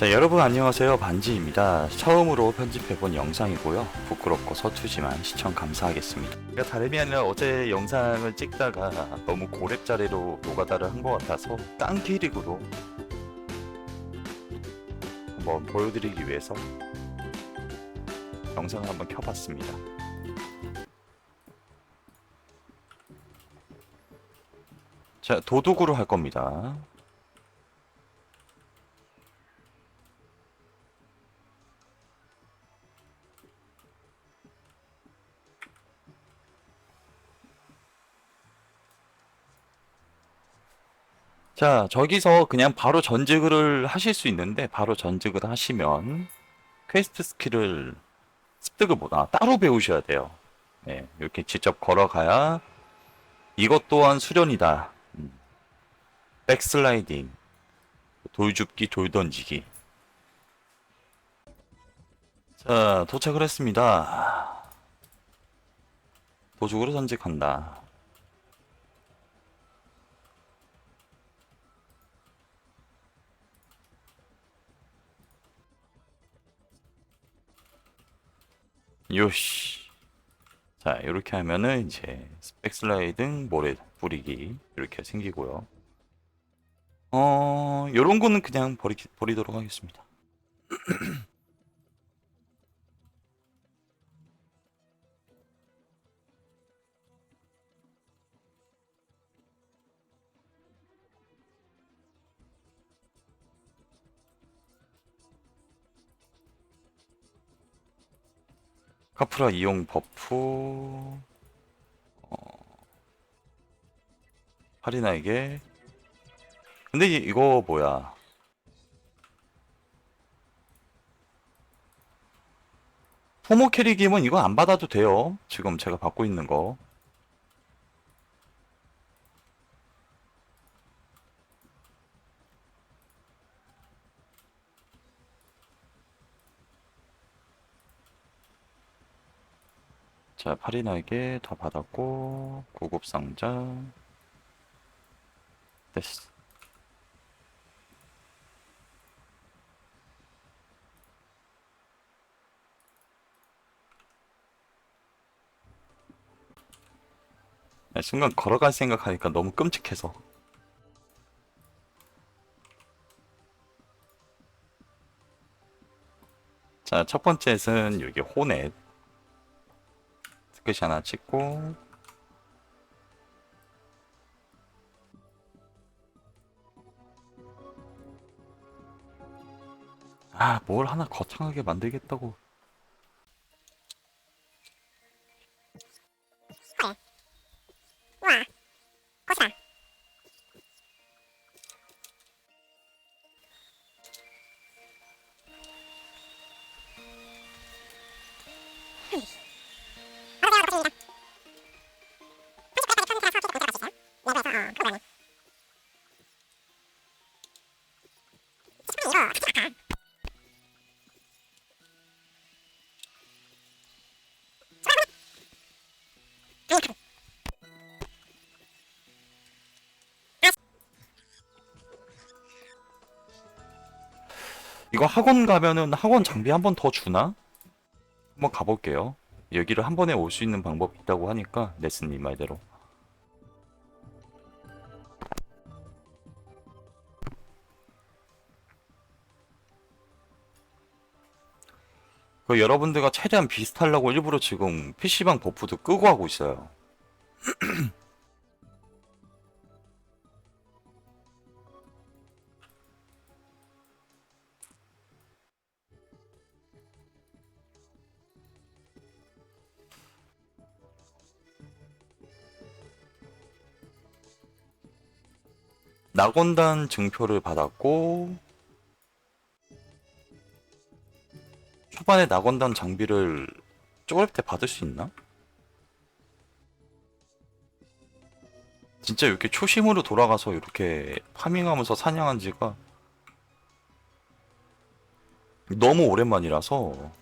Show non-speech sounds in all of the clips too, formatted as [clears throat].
자 여러분 안녕하세요. 반지입니다. 처음으로 편집해본 영상이고요. 부끄럽고 서투지만 시청 감사하겠습니다. 그러니까 다름이 아니라 어제 영상을 찍다가 너무 고렙자리로 노가다를 한 것 같아서 깡캐릭으로 한번 보여드리기 위해서 영상을 한번 켜봤습니다. 자 도둑으로 할 겁니다 자, 저기서 그냥 바로 전직을 하실 수 있는데, 바로 전직을 하시면, 퀘스트 스킬을 습득을 못, 아, 따로 배우셔야 돼요. 네, 이렇게 직접 걸어가야, 이것 또한 수련이다. 음. 백슬라이딩, 돌줍기, 돌 던지기. 자, 도착을 했습니다. 도둑으로 전직한다. 요시. 자, 이렇게 하면은 이제 백슬라이딩 모래 뿌리기 이렇게 생기고요. 어, 요런 거는 그냥 버리, 버리도록 하겠습니다. [clears throat] 카프라 이용 버프 어... 할인아에게. 근데 이- 이거 뭐야? 포모 캐릭이면 이거 안 받아도 돼요. 지금 제가 받고 있는 거 자, 파리나에게 다 받았고, 구급상자. 됐어. 야, 순간 걸어갈 생각하니까 너무 끔찍해서. 자, 첫 번째는 여기 호넷. 스크시 하나 찍고. 아 뭘 하나 거창하게 만들겠다고 이거 학원 가면은 학원 장비 한 번 더 주나? 한번 가볼게요. 여기를 한 번에 올 수 있는 방법이 있다고 하니까 레슨님 말대로. 그 여러분들과 최대한 비슷하려고 일부러 지금 PC방 버프도 끄고 하고 있어요 [clears throat] 낙원단 증표를 받았고 초반에 낙원단 장비를 쪼그릴 때 받을 수 있나? 진짜 이렇게 초심으로 돌아가서 이렇게 파밍하면서 사냥한 지가 너무 오랜만이라서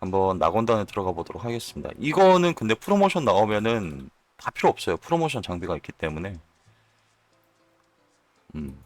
한번 낙원단에 들어가 보도록 하겠습니다. 이거는 근데 프로모션 나오면은 다 필요 없어요. 프로모션 장비가 있기 때문에. 음.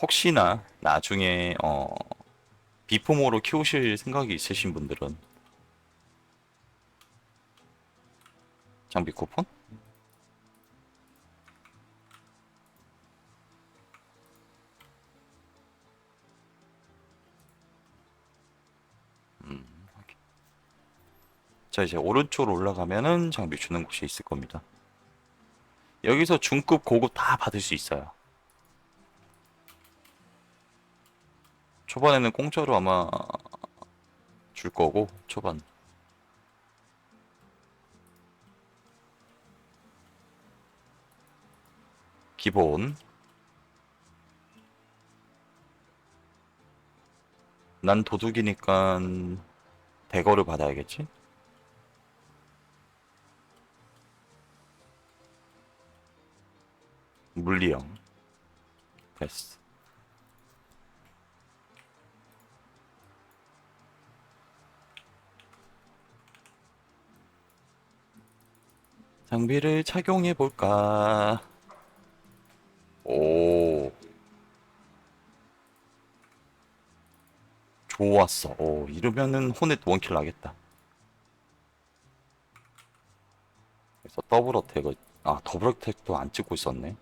혹시나 나중에 어, 비포모로 키우실 생각이 있으신 분들은 장비 쿠폰? 자 이제 오른쪽으로 올라가면은 장비 주는 곳이 있을 겁니다. 여기서 중급, 고급 다 받을 수 있어요. 초반에는 공짜로 아마 줄 거고 초반 기본 난 도둑이니까 대거를 받아야겠지? 물리형 됐어 장비를 착용해 볼까? 오. 좋았어. 오, 이러면은 호넷 원킬 나겠다. 그래서 더블 어택을, 아, 더블 어택도 안 찍고 있었네.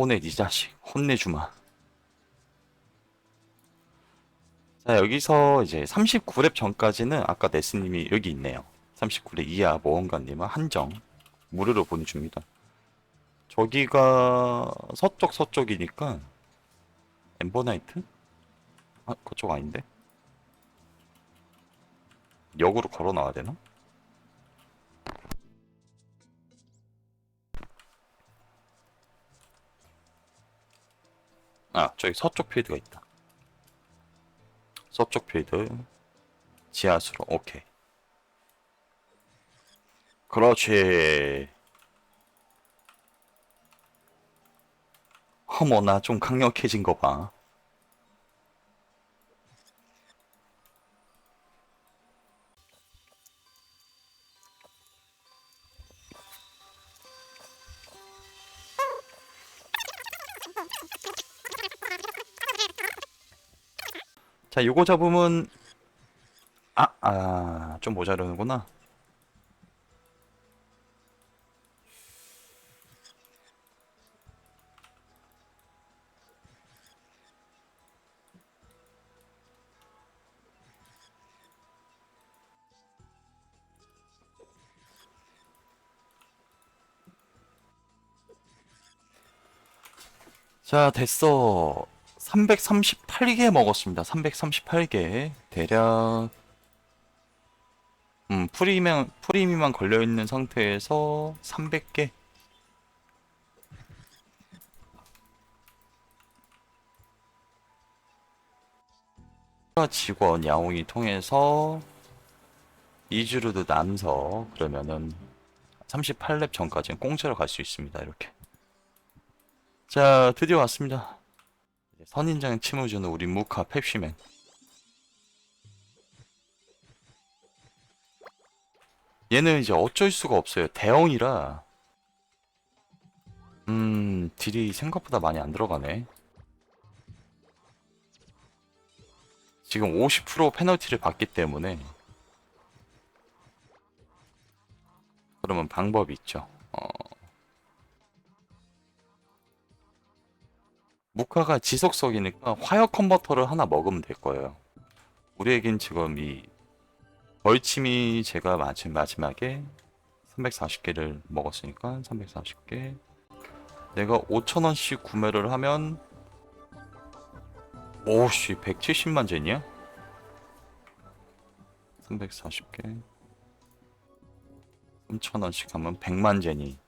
호넷 이 자식, 혼내주마. 자, 여기서 이제 39렙 전까지는 아까 네스님이 여기 있네요. 39렙 이하 모험가님은 한정 무료로 보내줍니다. 저기가 서쪽 서쪽이니까 엠버나이트? 아, 그쪽 아닌데? 역으로 걸어 나와야 되나? 아, 저기 서쪽 필드가 있다. 서쪽 필드. 지하수로 오케이. 그렇지. 어머 나 좀 강력해진 거 봐 자 요거 잡으면 아, 아, 좀 모자르는구나. 자, 됐어. 338개 먹었습니다. 338개. 대략 음, 프리미엄, 프리미만 걸려 있는 상태에서 300개? 직원 야옹이 통해서 이주르드 남서 그러면은 38렙 전까지는 공짜로 갈 수 있습니다. 이렇게. 자, 드디어 왔습니다. 이제 선인장 침을 주는 우리 무카 펩시맨. 얘는 이제 어쩔 수가 없어요. 대형이라. 음, 딜이 생각보다 많이 안 들어가네. 지금 50% 페널티를 받기 때문에. 그러면 방법이 있죠. 어. 무카가 지속석이니까 화력 컨버터를 하나 먹으면 될 거예요. 우리에겐 지금 이 벌침이 제가 마지, 마지막에 340개를 먹었으니까 340개 내가 5천원씩 구매를 하면 오씨 170만 젠이야? 340개 3천원씩 하면 100만 젠이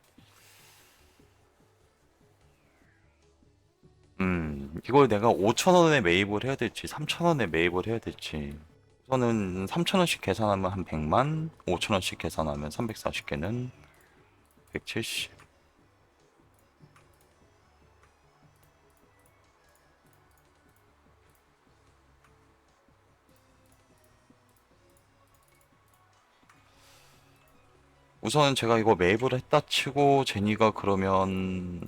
음 이걸 내가 5천원에 매입을 해야 될지 3천원에 매입을 해야 될지 우선은 3,000원씩 계산하면 한 100만, 5,000원씩 계산하면 340개는 170. 우선 제가 이거 매입을 했다 치고 제니가 그러면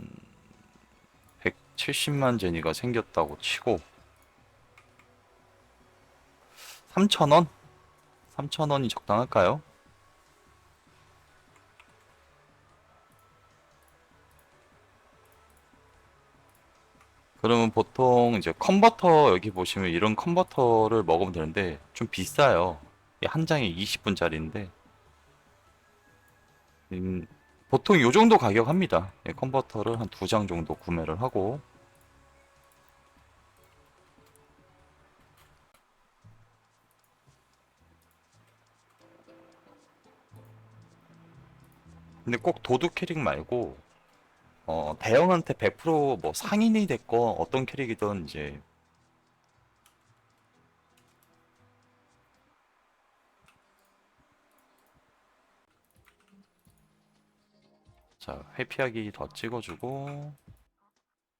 170만 제니가 생겼다고 치고 3,000원? 3,000원이 적당할까요? 그러면 보통 이제 컨버터 여기 보시면 이런 컨버터를 먹으면 되는데 좀 비싸요. 한 장에 20분짜리인데 음, 보통 요 정도 가격 합니다. 예, 컨버터를 한 두 장 정도 구매를 하고 근데 꼭 도둑 캐릭 말고 어, 대형한테 100%뭐 상인이 됐건 어떤 캐릭이든 이제 자 회피하기 더 찍어주고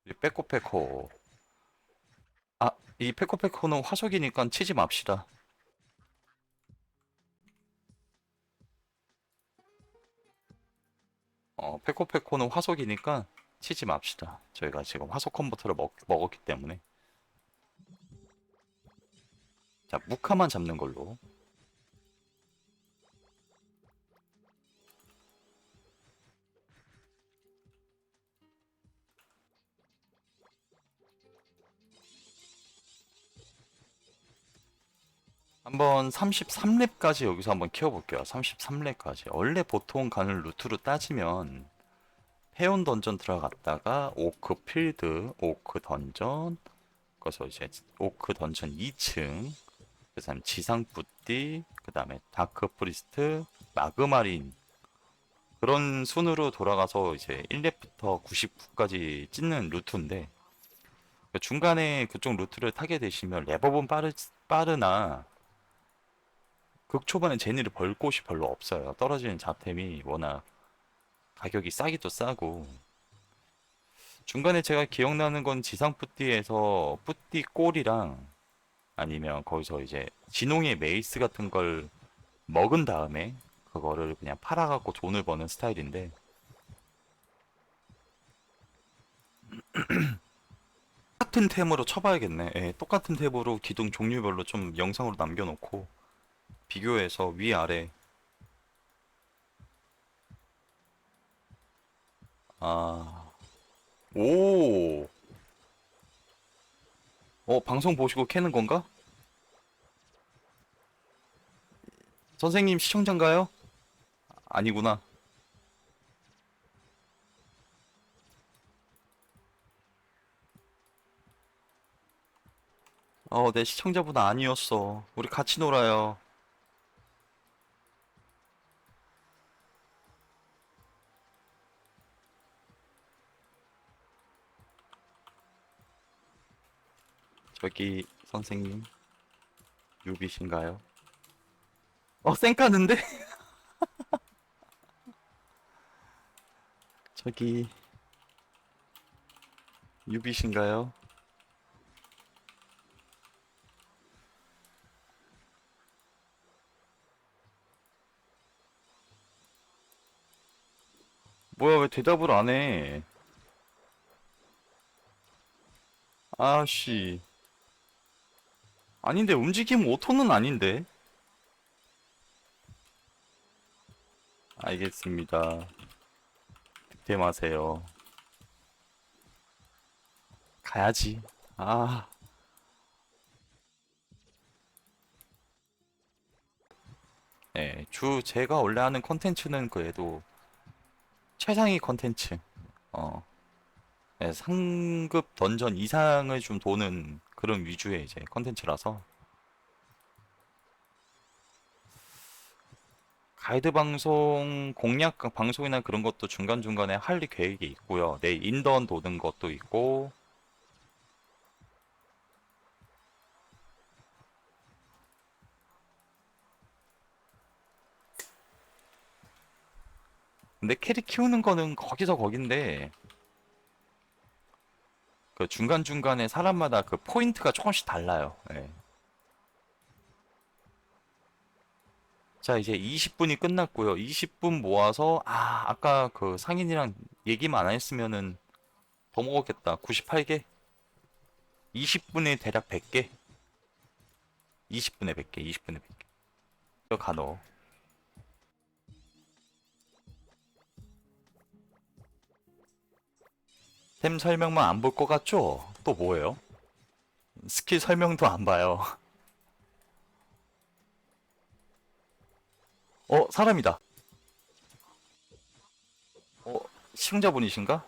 이 빼코빼코. 아 이 빼코빼코는 화석이니까 치지 맙시다. 어 페코페코는 화석이니까 치지 맙시다. 저희가 지금 화석 컨버터를 먹, 먹었기 때문에. 자 무카만 잡는 걸로 한번 33렙까지 여기서 한번 키워볼게요. 33렙까지. 원래 보통 가는 루트로 따지면 페온 던전 들어갔다가 오크 필드, 오크 던전, 그래서 이제 오크 던전 2층, 그 다음에 지상 뿌띠, 그 다음에 다크 프리스트, 마그마린 그런 순으로 돌아가서 이제 1렙부터 99까지 찢는 루트인데 그 중간에 그쪽 루트를 타게 되시면 레버분 빠르, 빠르나 극 초반에 제니를 벌 곳이 별로 없어요. 떨어지는 잡템이 워낙 가격이 싸기도 싸고 중간에 제가 기억나는 건 지상 뿌띠에서 뿌띠 꼴이랑 아니면 거기서 이제 진홍의 메이스 같은 걸 먹은 다음에 그거를 그냥 팔아갖고 돈을 버는 스타일인데 [clears throat] 똑같은 템으로 쳐봐야겠네. 예, 똑같은 템으로 기둥 종류별로 좀 영상으로 남겨놓고 비교해서 위아래 아, 오, 어, 방송 보시고 캐는 건가? 선생님 시청자인가요? 아니구나. 어, 내 시청자분 아니었어. 우리 같이 놀아요. 저기 선생님 유비신가요? 어 쌩까는데? [laughs] 저기 유비신가요? 뭐야 왜 대답을 안 해? 아씨 아닌데 움직임 오토는 아닌데. 알겠습니다. 득템하세요. 가야지. 아. 네, 주 제가 원래 하는 컨텐츠는 그래도 최상위 컨텐츠. 어. 네, 상급 던전 이상을 좀 도는 그런 위주의 이제 컨텐츠라서 가이드 방송 공략 방송이나 그런 것도 중간 중간에 할 계획이 있고요. 내 인던 도는 것도 있고 근데 캐릭 키우는 거는 거기서 거긴데 그 중간 중간에 사람마다 그 포인트가 조금씩 달라요. 예. 자, 이제 20분이 끝났고요. 20분 모아서, 아, 아까 그 상인이랑 얘기만 안 했으면은 더 먹었겠다. 98개? 20분에 대략 100개? 20분에 100개, 20분에 100개. 이거 간호. 템 설명만 안 볼 것 같죠? 또 뭐예요? 스킬 설명도 안 봐요. 어, 사람이다. 어, 시청자분이신가?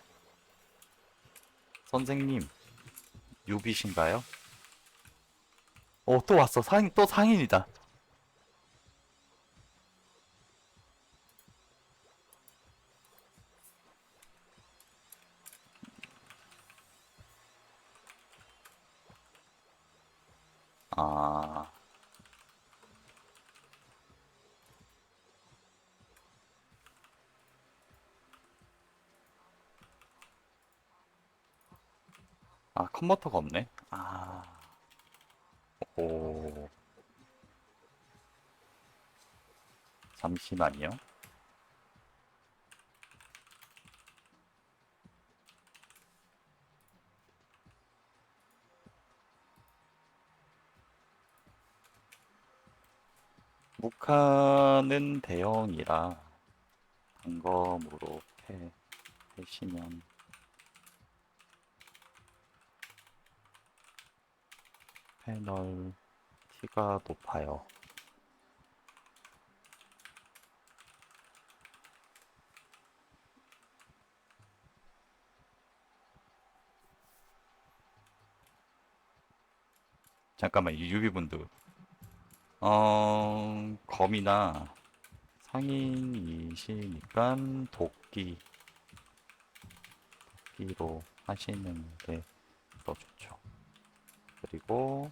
선생님, 유비신가요? 어, 또 왔어. 상, 또 상인이다. 아, 아, 컨버터가 없네. 아, 오. 잠시만요. 목화는 대형이라 단검으로 패, 패시면 패널 티가 높아요. 잠깐만, 이 유비분들. 어, 검이나 상인이시니까 도끼, 도끼로 하시는 게 더 좋죠. 그리고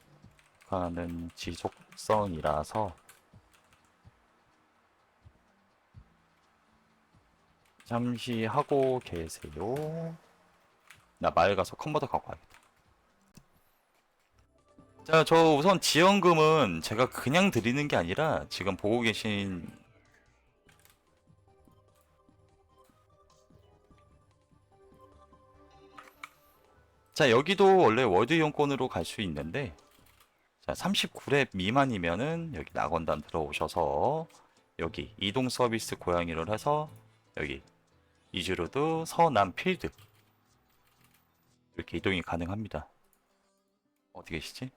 가는 지속성이라서 잠시 하고 계세요. 나 마을 가서 컨버터 갖고 와야겠다. 자, 저 우선 지원금은 제가 그냥 드리는 게 아니라 지금 보고 계신 자, 여기도 원래 월드 이용권으로 갈 수 있는데 자, 39렙 미만이면은 여기 낙원단 들어오셔서 여기 이동 서비스 고양이를 해서 여기 이즈로드 서남 필드 이렇게 이동이 가능합니다. 어디 계시지?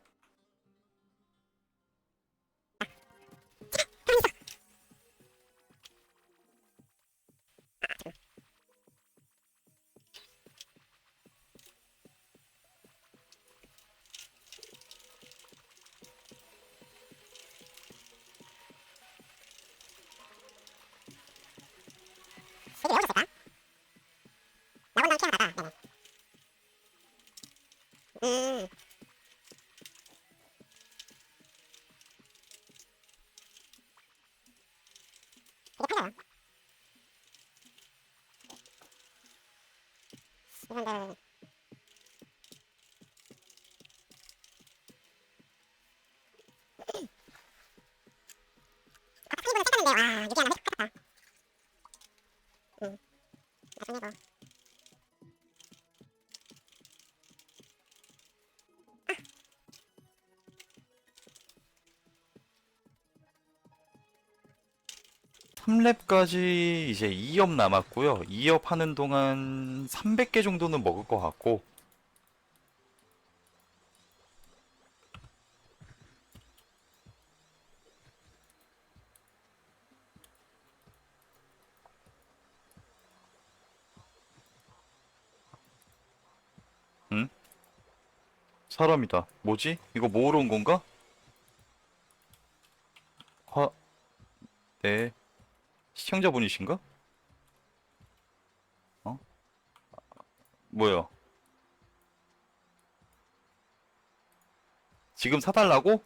찾았는데 와 유기 하나 해줬다. 응. 나중에 뭐 삼렙까지 이제 2업 남았고요. 2업 하는 동안 300개 정도는 먹을 것 같고 응? 사람이다. 뭐지? 이거 모으러 온 건가? 화... 네. 시청자분이신가? 어? 뭐요? 지금 사달라고?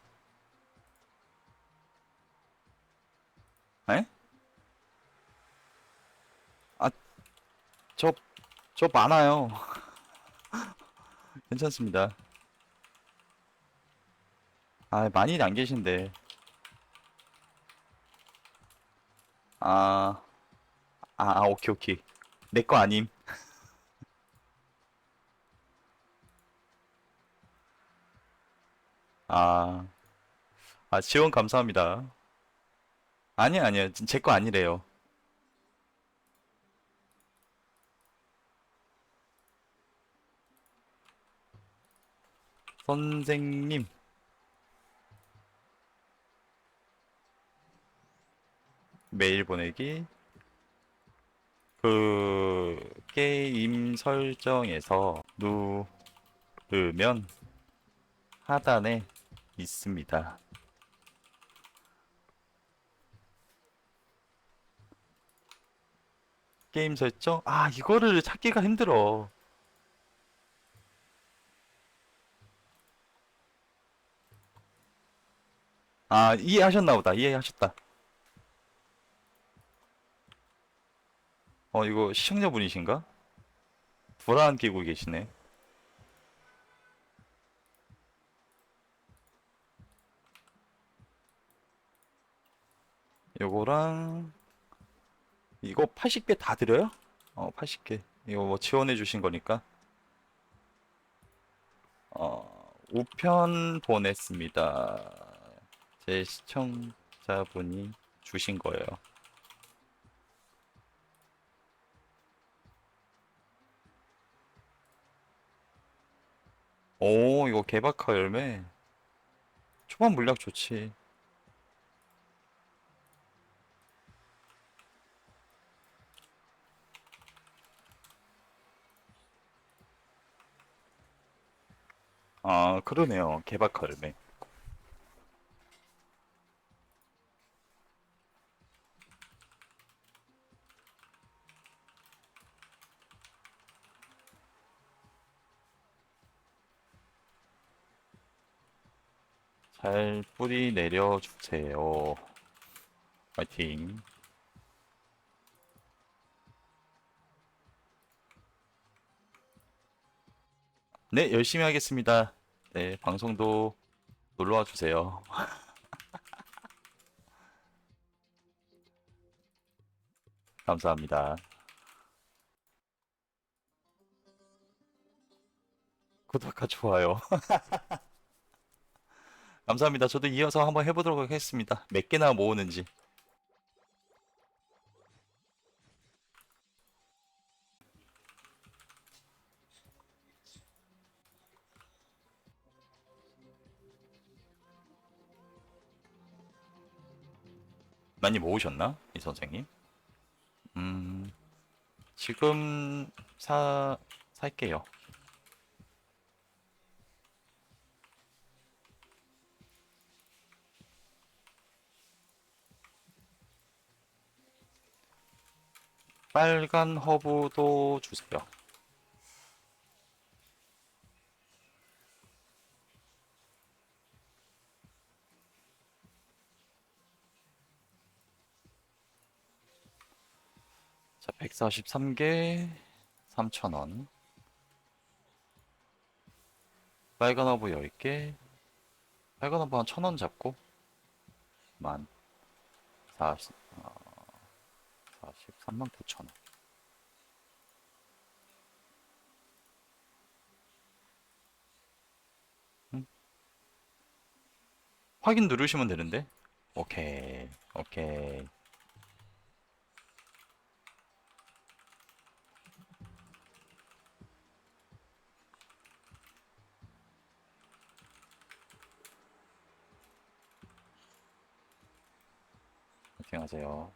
에? 아, 저, 저 많아요. [laughs] 괜찮습니다. 아, 많이는 안 계신데. 아, 아, 아, 오케이, 오케이. 내 거 아님. [laughs] 아, 아, 지원 감사합니다. 아니야, 아니야. 제 거 아니래요. 선생님. 메일 보내기. 그, 게임 설정에서 누르면 하단에 있습니다. 게임 설정? 아, 이거를 찾기가 힘들어. 아, 이해하셨나 보다. 이해하셨다. 어, 이거 시청자분이신가? 불안 끼고 계시네. 요거랑 이거 80개 다 드려요? 어, 80개. 이거 뭐 지원해 주신 거니까. 어, 우편 보냈습니다. 제 시청자분이 주신 거예요. 오, 이거 개박하 열매. 초반 물약 좋지. 아, 그러네요. 개박하 열매. 잘 뿌리 내려주세요. 파이팅. 네, 열심히 하겠습니다. 네, 방송도 놀러와 주세요. [laughs] 감사합니다. 구독과 좋아요. [laughs] 감사합니다. 저도 이어서 한번 해보도록 하겠습니다. 몇 개나 모으는지. 많이 모으셨나? 이 선생님? 음, 지금 사, 살게요. 빨간 허브도 주세요. 자, 143개 3,000원. 빨간 허브 10개. 빨간 허브 한 1,000원 잡고 만 40, 어, 43만 9천 원. 응? 확인 누르시면 되는데? 오케이, 오케이. 파이팅 하세요.